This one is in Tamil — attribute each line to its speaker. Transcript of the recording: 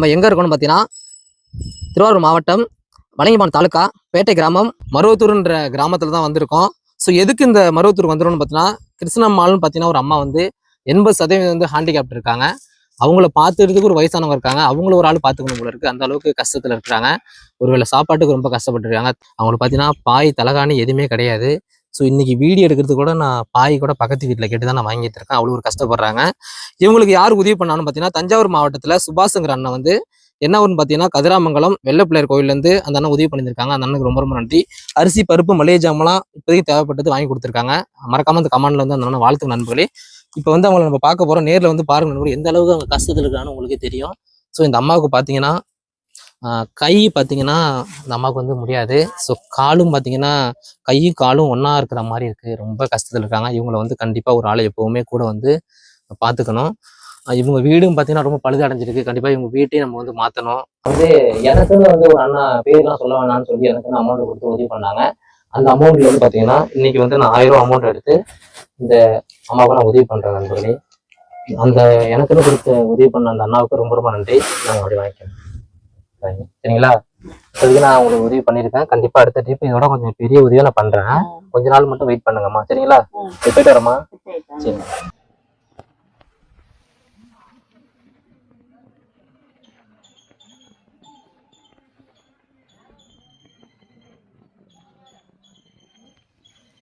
Speaker 1: நம்ம எங்கே இருக்கோம்னு பார்த்தீங்கன்னா திருவாரூர் மாவட்டம் வலங்கிமான் தாலுக்கா பேட்டை கிராமம் மருவத்தூர்ன்ற கிராமத்தில் தான் வந்திருக்கோம். ஸோ எதுக்கு இந்த மருவத்தூர் வந்துரும்னு பார்த்தீங்கன்னா கிருஷ்ணம்மாள்னு பார்த்தீங்கன்னா ஒரு அம்மா வந்து எண்பது சதவீதம் வந்து ஹேண்டிகேப்ட் இருக்காங்க. அவங்கள பார்த்துக்கிறதுக்கு ஒரு வயசானவங்க இருக்காங்க. அவங்கள ஒரு ஆள் பார்த்துக்கணும் போல இருக்கு. அந்த அளவுக்கு கஷ்டத்தில் இருக்கிறாங்க. ஒருவேளை சாப்பாட்டுக்கு ரொம்ப கஷ்டப்பட்டுருக்காங்க. அவங்களுக்கு பார்த்தீங்கன்னா பாய் தலகாணி எதுவுமே கிடையாது. ஸோ இன்றைக்கி வீடியோ எடுக்கிறது கூட நான் பாய் கூட பக்கத்து வீட்டில் கேட்டு தான் நான் வாங்கிட்டு இருக்கேன். அவ்வளோ ஒரு கஷ்டப்படுறாங்க. இவங்களுக்கு யார் உதவி பண்ணான்னு பார்த்தீங்கன்னா தஞ்சாவூர் மாவட்டத்தில் சுபாஷுங்கிற அண்ணன் வந்து என்ன ஒன்று பார்த்தீங்கன்னா கதிராமங்கலம் வெள்ளப்பிள்ளையர் கோயிலேருந்து அந்த அண்ணன் உதவி பண்ணியிருக்காங்க அந்த அண்ணனுக்கு ரொம்ப ரொம்ப நன்றி. அரிசி பருப்பு மளிகை ஜாமெல்லாம் இப்போதைக்கு தேவைப்பட்டது வாங்கி கொடுத்துருக்காங்க. மறக்காம அந்த கமெண்ட்ல வந்து அந்த அண்ணன் வாழ்த்து நண்பர்களே. இப்போ வந்து அவங்கள நம்ம பார்க்க போகிறோம் நேரில் வந்து பாருங்க நண்பர்கள் எந்த அளவுக்கு அவங்க கஷ்டத்தில் இருக்கான்னு உங்களுக்கே தெரியும். ஸோ இந்த அம்மாவுக்கு பார்த்தீங்கன்னா கை பார்த்தீங்கன்னா நமக்கு வந்து முடியாது. ஸோ காலும் பார்த்தீங்கன்னா கையும் காலும் ஒன்றா இருக்கிற மாதிரி இருக்குது ரொம்ப கஷ்டத்தில் இருக்காங்க. இவங்கள வந்து கண்டிப்பாக ஒரு ஆளை எப்போவுமே கூட வந்து பார்த்துக்கணும் இவங்க வீடும் பார்த்தீங்கன்னா ரொம்ப பழுது அடைஞ்சிருக்கு. கண்டிப்பாக இவங்க வீட்டையும் நம்ம வந்து மாற்றணும் வந்து எனக்குன்னு வந்து ஒரு அண்ணா பேர்லாம் சொல்ல வேணாம்னு சொல்லி எனக்கு அமௌண்ட் கொடுத்து உதவி பண்ணாங்க. அந்த அமௌண்ட்ல வந்து பார்த்தீங்கன்னா இன்னைக்கு வந்து நான் ஆயிரம் அமௌண்ட் எடுத்து இந்த அம்மாவுக்கு நான் உதவி பண்ணுறேன் நண்பர்களே. அந்த எனக்குன்னு கொடுத்த உதவி பண்ண அந்த அண்ணாவுக்கு ரொம்ப ரொம்ப நன்றி. நான் அப்படி வாங்கிக்கிறோம் சரிங்க. சரிங்களா? அதுக்கு நான் உங்களுக்கு உதவி பண்ணியிருக்கேன் கண்டிப்பா அடுத்த ட்ரிப் இதோட கொஞ்சம் பெரிய உதவியை நான் பண்றேன். கொஞ்ச நாள் மட்டும் வெயிட் பண்ணுங்கம்மா. சரிங்களா. போயிட்டு வரமா? சரி.